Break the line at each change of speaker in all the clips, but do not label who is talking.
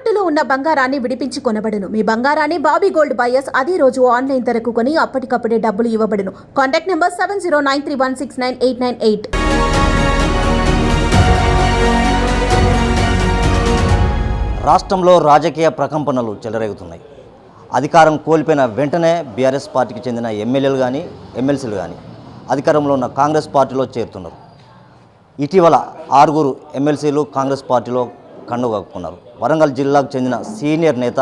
తాకట్టులో ఉన్న బంగారాన్ని విడిపించి కొనబడును. మీ బంగారాన్ని బాబీ గోల్డ్ బయర్స్ అదే రోజు ఆన్లైన్ ధరకు కొని అప్పటికప్పుడే డబ్బులు ఇవ్వబడును. Contact number seven zero nine three one six nine eight nine eight.
రాష్ట్రంలో రాజకీయ ప్రకంపనలు చెలరేగుతున్నాయి. అధికారం కోల్పోయిన వెంటనే బీఆర్ఎస్ పార్టీకి చెందిన ఎమ్మెల్యేలు కానీ ఎమ్మెల్సీలు కానీ అధికారంలో ఉన్న కాంగ్రెస్ పార్టీలో చేరుతున్నారు. ఇటీవల ఆరుగురు ఎమ్మెల్సీలు కాంగ్రెస్ పార్టీలో కన్నుగక్కున్నారు వరంగల్ జిల్లాకు చెందిన సీనియర్ నేత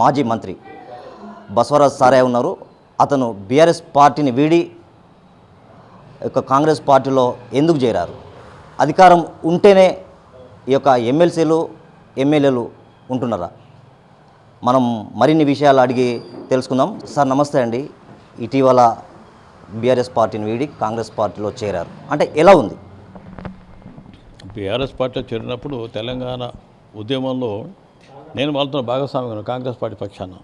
మాజీ మంత్రి బసవరాజ్ సారే ఉన్నారు. అతను బీఆర్ఎస్ పార్టీని వీడి యొక్క కాంగ్రెస్ పార్టీలో ఎందుకు చేరారు? అధికారం ఉంటేనే ఈ యొక్క ఎమ్మెల్సీలు ఎమ్మెల్యేలు ఉంటున్నారా? మనం మరిన్ని విషయాలు అడిగి తెలుసుకుందాం. సార్ నమస్తే అండి. ఇటీవల బీఆర్ఎస్ పార్టీని వీడి కాంగ్రెస్ పార్టీలో చేరారు. అంటే ఎలా ఉంది?
బీఆర్ఎస్ పార్టీలో చేరినప్పుడు తెలంగాణ ఉద్యమంలో నేను వాళ్ళతో భాగస్వామ్యం కాంగ్రెస్ పార్టీ పక్షాన.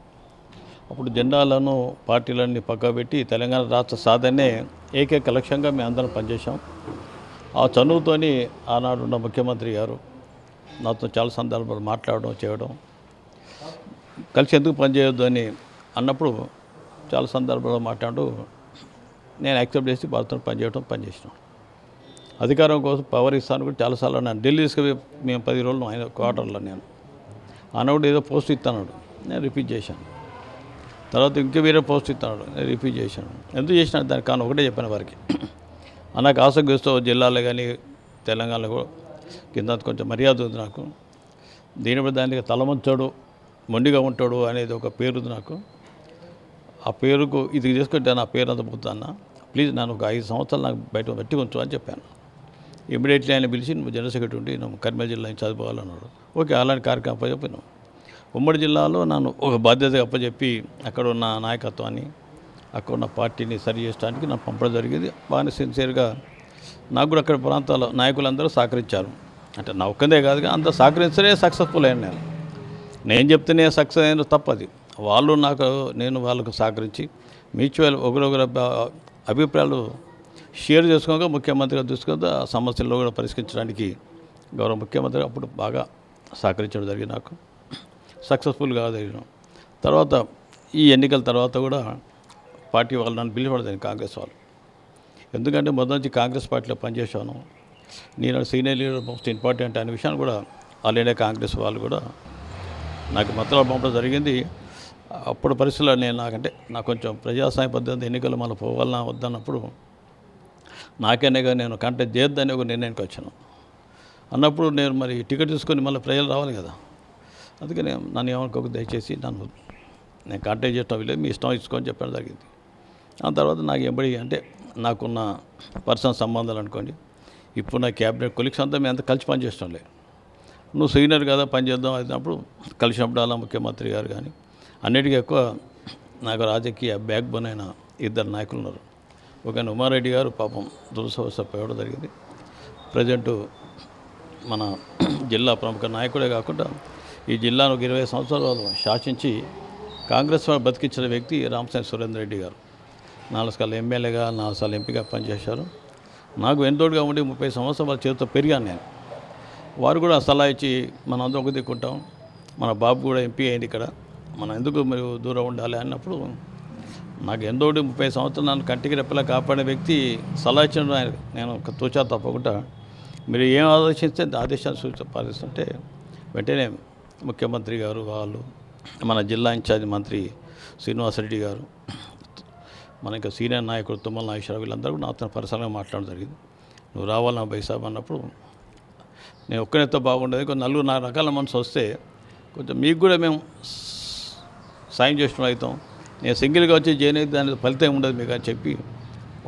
అప్పుడు జెండాలను పార్టీలన్నీ పక్కబెట్టి తెలంగాణ రాష్ట్ర సాధనే ఏకైక లక్ష్యంగా మేము అందరం పనిచేశాం. ఆ చనువుతోని ఆనాడు ఉన్న ముఖ్యమంత్రి గారు నాతో చాలా సందర్భాలు మాట్లాడడం చేయడం. కలిసి ఎందుకు పనిచేయొద్దు అని అన్నప్పుడు చాలా సందర్భాల్లో మాట్లాడు నేను యాక్సెప్ట్ చేసి వాళ్ళతో పనిచేయడం పనిచేసినాం. అధికారం కోసం పవర్ ఇస్తాను కూడా చాలాసార్లు అన్నాను. ఢిల్లీ తీసుకుపోయి మేము పది రోజులు ఆయన క్వార్టర్లో నేను. అన్నప్పుడు ఏదో పోస్ట్ ఇస్తాడు నేను రిపీట్ చేశాను. తర్వాత ఇంకా వేరే పోస్ట్ ఇస్తాడు నేను రిపీట్ చేశాను. ఎందుకు చేసిన దానికి కానీ ఒకటే చెప్పాను వారికి. నాకు ఆసక్తి వస్తూ జిల్లాలో కానీ తెలంగాణలో కూడా కింద కొంచెం మర్యాద ఉంది నాకు. దీని బట్టి దానికి తలమంచాడు మొండిగా ఉంటాడు అనేది ఒక పేరు ఉంది నాకు. ఆ పేరుకు ఇది తీసుకుంటే నా పేరు అంత పోతున్నా ప్లీజ్ నన్ను ఒక ఐదు సంవత్సరాలు నాకు బయట పెట్టి ఉంచు అని చెప్పాను. ఇమీడియట్లీ ఆయన పిలిచి నువ్వు జనరల్ సెక్రటరీ ఉండి నువ్వు కర్మల్ జిల్లా నుంచి చదువుకోవాలన్నాడు. ఓకే అలాంటి కార్యక్రమం అప్పచెప్పాను. ఉమ్మడి జిల్లాలో నన్ను ఒక బాధ్యత అప్పచెప్పి అక్కడ ఉన్న నాయకత్వాన్ని అక్కడ ఉన్న పార్టీని సరి చేయడానికి నాకు పంపడం జరిగింది. బాగానే సిన్సియర్గా నాకు కూడా అక్కడ ప్రాంతాల్లో నాయకులందరూ సహకరించారు. అంటే నా ఒక్కదే కాదుగా అంత సహకరించనే సక్సెస్ఫుల్ అయ్యాను నేను. నేను చెప్తేనే సక్సెస్ అయిన తప్పది. వాళ్ళు నాకు నేను వాళ్ళకు సహకరించి మ్యూచువల్ ఒకరొకరు అభిప్రాయాలు షేర్ చేసుకోగా ముఖ్యమంత్రి చూసుకుంటే ఆ సమస్యల్లో కూడా పరిష్కరించడానికి గౌరవ ముఖ్యమంత్రి అప్పుడు బాగా సహకరించడం జరిగింది నాకు. సక్సెస్ఫుల్గా జరిగినాం తర్వాత ఈ ఎన్నికల తర్వాత కూడా పార్టీ వాళ్ళు నన్ను పిలిపడదని కాంగ్రెస్ వాళ్ళు. ఎందుకంటే మొదటి నుంచి కాంగ్రెస్ పార్టీలో పనిచేశాను. నేను సీనియర్ లీడర్ మోస్ట్ ఇంపార్టెంట్ అనే విషయాన్ని కూడా ఆల్ ఇండియా కాంగ్రెస్ వాళ్ళు కూడా నాకు మద్దతు పంపడం జరిగింది. అప్పుడు పరిస్థితుల్లో నేను నాకంటే నాకు కొంచెం ప్రజాస్వామ్య పద్ధతి ఎన్నికలు మళ్ళీ పోవాలన్నా వద్దన్నప్పుడు నాకేనేగా నేను కంటే చేయొద్దని ఒక నిర్ణయానికి వచ్చాను. అన్నప్పుడు నేను మరి టికెట్ తీసుకొని మళ్ళీ ప్రజలు రావాలి కదా. అందుకని నన్ను ఏమనుకోక దయచేసి నన్ను నేను కాంటాక్ట్ చేయటం లేదు మీ ఇష్టం ఇచ్చుకొని చెప్పడం జరిగింది. ఆ తర్వాత నాకు ఎంబడి అంటే నాకున్న పర్సనల్ సంబంధాలు అనుకోండి. ఇప్పుడు నా క్యాబినెట్ కొలిక్స్ అంతా మేము అంతా కలిసి పనిచేస్తాం లేదు నువ్వు సీనియర్ కదా పనిచేద్దాం అయినప్పుడు కలిసినప్పుడు అలా ముఖ్యమంత్రి గారు కానీ అన్నిటికీ ఎక్కువ నాకు రాజకీయ బ్యాక్ బోన్ అయిన ఇద్దరు నాయకులు ఉన్నారు. ఒక ఉమారెడ్డి గారు పాపం దురసవస్థ పోవడం జరిగింది. ప్రజెంట్ మన జిల్లా ప్రముఖ నాయకుడే కాకుండా ఈ జిల్లాను ఒక ఇరవై సంవత్సరాలు శాసించి కాంగ్రెస్ వాళ్ళు బతికించిన వ్యక్తి రామసాని సురేందర్ రెడ్డి గారు. నాలుగు సార్లు ఎమ్మెల్యేగా నాలుగు సార్లు ఎంపీగా పనిచేశారు. నాకు ఎంతోడుగా ఉండి ముప్పై సంవత్సరాల చేతితో పెరిగాను నేను. వారు కూడా సలహా ఇచ్చి మనం అందరం ఒక దిక్కుంటాం మన బాబు కూడా ఎంపీ అయింది ఇక్కడ. మనం ఎందుకు మరి దూరం ఉండాలి అన్నప్పుడు నాకు ఎంతోటి ముప్పై సంవత్సరాలు నన్ను కంటికి రెప్పలా కాపాడే వ్యక్తి సలహా ఇచ్చిన నేను ఒక తూచా తప్పకుండా మీరు ఏం ఆదేశిస్తే ఆదేశాలు సూచ పాటిస్తుంటే వెంటనే ముఖ్యమంత్రి గారు వాళ్ళు మన జిల్లా ఇన్ఛార్జ్ మంత్రి శ్రీనివాసరెడ్డి గారు మన యొక్క సీనియర్ నాయకుడు తుమ్మల నాగేశ్వరరావు వీళ్ళందరూ కూడా నాతో పరిసరంగా మాట్లాడడం జరిగింది. నువ్వు రావాలి నా బైసాబ్ అన్నప్పుడు నేను ఒక్కరితో బాగుండేది. కొంచెం నలుగురు నాలుగు రకాల మనసు వస్తే కొంచెం మీకు కూడా మేము సాయం చేసిన అవుతాం. నేను సింగిల్గా వచ్చి జాయిన్ అయితే దాని ఫలితం ఉండదు మీకు అని చెప్పి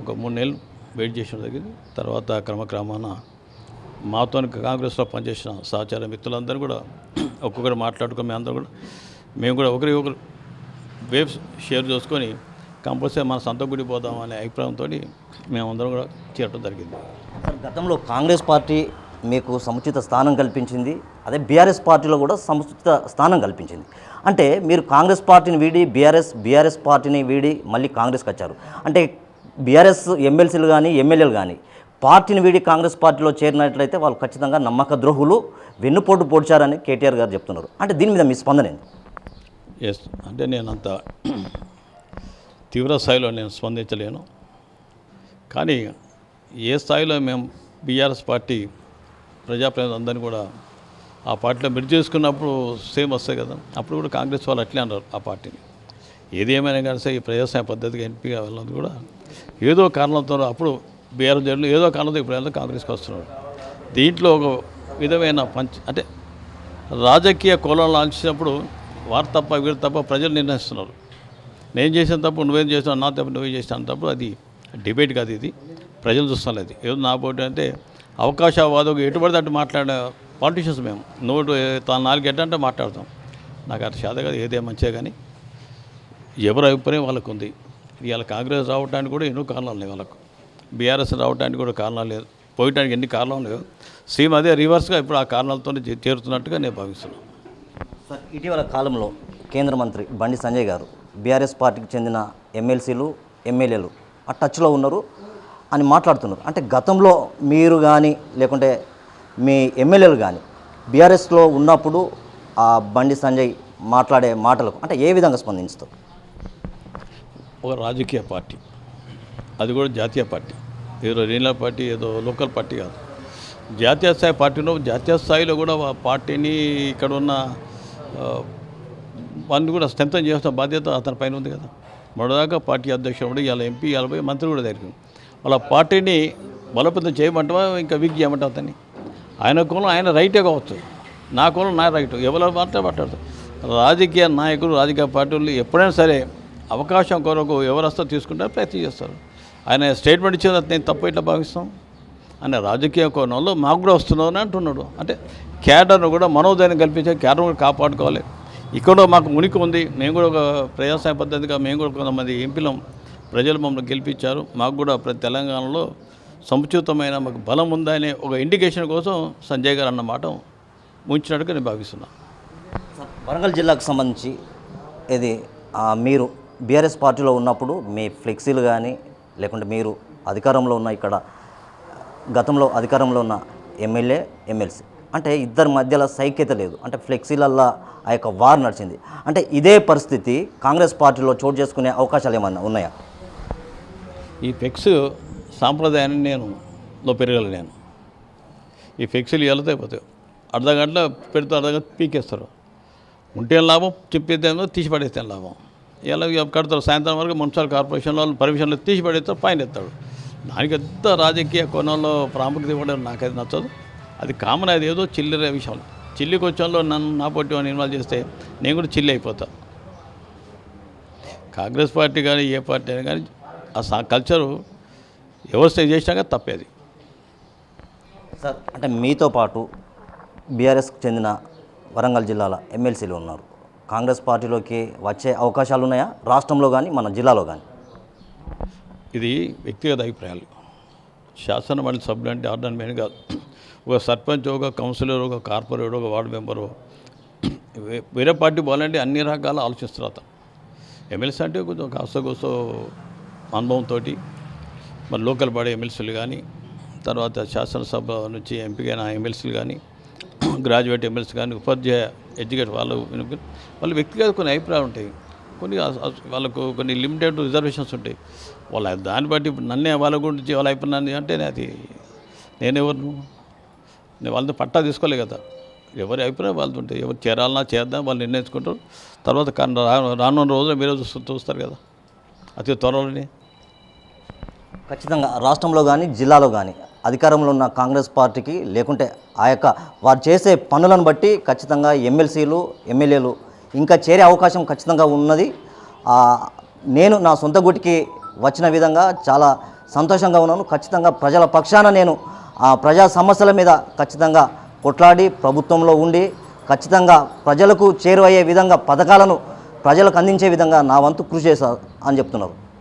ఒక మూడు నెలలు వెయిట్ చేసిన దగ్గర తర్వాత క్రమక్రమాన మాతో కాంగ్రెస్లో పనిచేసిన సహచార మిత్రులందరూ కూడా ఒక్కొక్కరు మాట్లాడుకొని మేము అందరూ కూడా మేము కూడా ఒకరి ఒకరు వేవ్స్ షేర్ చేసుకొని కంపల్సరీ మన సొంత గుడి పోదాం అనే అభిప్రాయంతో మేమందరం కూడా చేరడం జరిగింది.
సార్ గతంలో కాంగ్రెస్ పార్టీ మీకు సముచిత స్థానం కల్పించింది. అదే బీఆర్ఎస్ పార్టీలో కూడా సముచిత స్థానం కల్పించింది. అంటే మీరు కాంగ్రెస్ పార్టీని వీడి బీఆర్ఎస్ బీఆర్ఎస్ పార్టీని వీడి మళ్ళీ కాంగ్రెస్కి వచ్చారు. అంటే బీఆర్ఎస్ ఎమ్మెల్సీలు కానీ ఎమ్మెల్యేలు కానీ పార్టీని వీడి కాంగ్రెస్ పార్టీలో చేరినట్లయితే వాళ్ళు ఖచ్చితంగా నమ్మక ద్రోహులు వెన్నుపోటు పొడిచారని కేటీఆర్ గారు చెప్తున్నారు. అంటే దీని మీద మీ స్పందన ఏంది
ఎస్ అంటే నేను అంత తీవ్ర స్థాయిలో నేను స్పందించలేను. కానీ ఏ స్థాయిలో మేము బీఆర్ఎస్ పార్టీ ప్రజాప్రతినిధులు అందరినీ కూడా ఆ పార్టీలో మెరుగు చేసుకున్నప్పుడు సేమ్ వస్తాయి కదా. అప్పుడు కూడా కాంగ్రెస్ వాళ్ళు అట్లే అన్నారు ఆ పార్టీని. ఏది ఏమైనా కానీ సరే ఈ ప్రజాస్వామ్య పద్ధతిగా ఎంపీగా వెళ్ళినది కూడా ఏదో కారణంతో అప్పుడు బీఆర్ జడ్లు ఏదో కారణంతో ఇప్పుడు కాంగ్రెస్కి వస్తున్నాడు దీంట్లో ఒక విధమైన పంచ అంటే రాజకీయ కోణంలో లాంచినప్పుడు వారు తప్ప వీరు తప్ప ప్రజలు నిర్ణయిస్తున్నారు. నేను చేసిన తప్పు నువ్వేం చేసినా నా తప్పు నువ్వేం చేసినా అన్నప్పుడు అది డిబేట్ కాదు ఇది. ప్రజలు చూస్తున్నారు లేదు ఏదో నా పోటీ అంటే అవకాశవాదం ఎటుబడితే అటు మాట్లాడే పాలిటిషియన్స్ మేము. నోటు తన నాలుగు ఎట్టంటే మాట్లాడతాం. నాకు అటు శాత కాదు ఏదే మంచిగా కానీ. ఎవరి అభిప్రాయం వాళ్ళకు ఉంది. ఇవాళ కాంగ్రెస్ రావడానికి కూడా ఎన్నో కారణాలు లేవు వాళ్ళకు. బీఆర్ఎస్ రావడానికి కూడా కారణాలు లేదు పోయటానికి ఎన్ని కారణాలు లేవు. సేమ్ అదే రివర్స్గా ఇప్పుడు ఆ కారణాలతోనే చేరుతున్నట్టుగా నేను భావిస్తున్నాను.
సార్ ఇటీవల కాలంలో కేంద్ర మంత్రి బండి సంజయ్ గారు బీఆర్ఎస్ పార్టీకి చెందిన ఎమ్మెల్సీలు ఎమ్మెల్యేలు ఆ టచ్లో ఉన్నారు. అని మాట్లాడుతున్నారు. అంటే గతంలో మీరు కానీ లేకుంటే మీ ఎమ్మెల్యేలు కానీ బీఆర్ఎస్లో ఉన్నప్పుడు ఆ బండి సంజయ్ మాట్లాడే మాటలకు అంటే ఏ విధంగా స్పందించుతారు?
ఒక రాజకీయ పార్టీ. అది కూడా జాతీయ పార్టీ. ఏదో రీజనల్ పార్టీ ఏదో లోకల్ పార్టీ కాదు. జాతీయ స్థాయి పార్టీలో జాతీయ స్థాయిలో కూడా ఆ పార్టీని ఇక్కడ ఉన్న ఆ, వాడిని కూడా స్ట్రెంథన్ చేసిన బాధ్యత అతని పైన ఉంది కదా. మొదటిదాకా పార్టీ అధ్యక్షుడు ఇవాళ ఎంపీ ఇవాళ పోయి మంత్రి కూడా జరిగింది వాళ్ళ పార్టీని బలోపేతం చేయమంటావా ఇంకా వీక్ చేయమంటావా అతన్ని? ఆయన కులం ఆయన రైటే కావచ్చు. నా కులం నా రైట్. ఎవరు మాట మాట్లాడతారు. రాజకీయ నాయకులు రాజకీయ పార్టీలు ఎప్పుడైనా సరే అవకాశం కొరకు ఎవరు వస్తో తీసుకుంటారో ప్రయత్నం చేస్తారు. ఆయన స్టేట్మెంట్ ఇచ్చేది నేను తప్పు ఇట్లా భావిస్తాం? అనే రాజకీయ కోణంలో మాకు కూడా వస్తున్నామని అంటున్నాడు. అంటే క్యాడర్ను కూడా మనోధైర్యం కల్పించే క్యాడర్ కూడా కాపాడుకోవాలి. ఇక్కడ మాకు ఉనికి ఉంది. మేము కూడా ఒక ప్రజాస్వామ్య పద్ధతిగా మేము కూడా కొంతమంది ఎంపీలం. ప్రజలు మమ్మల్ని గెలిపించారు. మాకు కూడా ప్రతి తెలంగాణలో సముచితమైన మాకు బలం ఉందనే ఒక ఇండికేషన్ కోసం సంజయ్ గారు అన్న మాట ఉంచినట్టుగా నేను భావిస్తున్నాను
వరంగల్ జిల్లాకు సంబంధించి ఇది మీరు బీఆర్ఎస్ పార్టీలో ఉన్నప్పుడు మీ ఫ్లెక్సీలు కానీ లేకుంటే మీరు అధికారంలో ఉన్న ఇక్కడ గతంలో అధికారంలో ఉన్న ఎమ్మెల్యే ఎమ్మెల్సీ అంటే ఇద్దరి మధ్యలో సైక్యత లేదు. అంటే ఫ్లెక్సీలల్లా ఆ యొక్క వార్ నడిచింది. అంటే ఇదే పరిస్థితి కాంగ్రెస్ పార్టీలో చోటు చేసుకునే అవకాశాలు ఏమన్నా ఉన్నాయా?
ఈ ఫెక్స్ సాంప్రదాయాన్ని నేను లో పెరగలను. నేను ఈ ఫెక్స్లు వెళ్తాయి అయిపోతాయి. అర్ధ గంటల పెడితే అర్ధ గంట పీకేస్తారు. ఉంటే లాభం? చెప్పేదేమో తీసి పడేస్తే లాభం? ఇలా కడతారు? సాయంత్రం వరకు మున్సిపల్ కార్పొరేషన్ వాళ్ళు పర్మిషన్లు తీసి పడేస్తారు ఫైన్ ఎత్తాడు దానికి ఎంత రాజకీయ కోణంలో ప్రాముఖ్యత ఇవ్వడం నాకైతే నచ్చదు. అది కామన్ అది ఏదో చిల్లర విషయం. చిల్లి కొంచెంలో నన్ను నా పొట్టి ఇన్వాల్వ్ చేస్తే నేను కూడా చిల్లి అయిపోతా. కాంగ్రెస్ పార్టీ కానీ ఏ పార్టీ అయినా కానీ ఆ సా కల్చరు వ్యవస్థ చేసినాక తప్పేది
సార్ అంటే మీతో పాటు బీఆర్ఎస్కి చెందిన వరంగల్ జిల్లాల ఎమ్మెల్సీలు ఉన్నారు. కాంగ్రెస్ పార్టీలోకి వచ్చే అవకాశాలు ఉన్నాయా? రాష్ట్రంలో కానీ మన జిల్లాలో కానీ
ఇది వ్యక్తిగత అభిప్రాయాలు. శాసన మండలి సభ్యులు అంటే ఆర్డర్ మెయిన్ కాదు ఒక సర్పంచ్ ఒక కౌన్సిలర్ ఒక కార్పొరేటర్ ఒక వార్డు మెంబరు. వేరే పార్టీ పోవాలంటే అన్ని రకాల ఆలోచిస్తారు అతను. ఎమ్మెల్సీ అంటే కొంచెం కాస్త కోస్తో అనుభవంతో మరి లోకల్ బాడీ ఎమ్మెల్సీలు కానీ తర్వాత శాసనసభ నుంచి ఎంపికైన ఎమ్మెల్సీలు కానీ గ్రాడ్యుయేట్ ఎమ్మెల్సీ కానీ ఉపాధ్యాయ ఎడ్యుకేట్ వాళ్ళు వాళ్ళ వ్యక్తిగత కొన్ని అభిప్రాయాలు ఉంటాయి. కొన్ని వాళ్ళకు కొన్ని లిమిటెడ్ రిజర్వేషన్స్ ఉంటాయి. వాళ్ళ దాన్ని బట్టి నన్నే వాళ్ళ గురించి వాళ్ళ అయిపోయినది అంటే అది నేనెవరు నేను వాళ్ళతో పట్టా తీసుకోలే కదా. ఎవరి అభిప్రాయం వాళ్ళతో ఉంటాయి ఎవరు చేరాలన్నా చేద్దాం వాళ్ళు నిర్ణయించుకుంటారు. తర్వాత కానీ రా- రానున్న రోజున మీరే చూస్తూ చూస్తారు కదా. అతి త్వరలోనే
ఖచ్చితంగా రాష్ట్రంలో కానీ జిల్లాలో కానీ అధికారంలో ఉన్న కాంగ్రెస్ పార్టీకి లేకుంటే ఆ యొక్క వారు చేసే పనులను బట్టి ఖచ్చితంగా ఎమ్మెల్సీలు ఎమ్మెల్యేలు ఇంకా చేరే అవకాశం ఖచ్చితంగా ఉన్నది. నేను నా సొంత గుటికి వచ్చిన విధంగా చాలా సంతోషంగా ఉన్నాను. ఖచ్చితంగా ప్రజల పక్షాన నేను ఆ ప్రజా సమస్యల మీద ఖచ్చితంగా కొట్లాడి ప్రభుత్వంలో ఉండి ఖచ్చితంగా ప్రజలకు చేరువయ్యే విధంగా పథకాలను ప్రజలకు అందించే విధంగా నా వంతు కృషి చేశాను అని చెప్తున్నారు.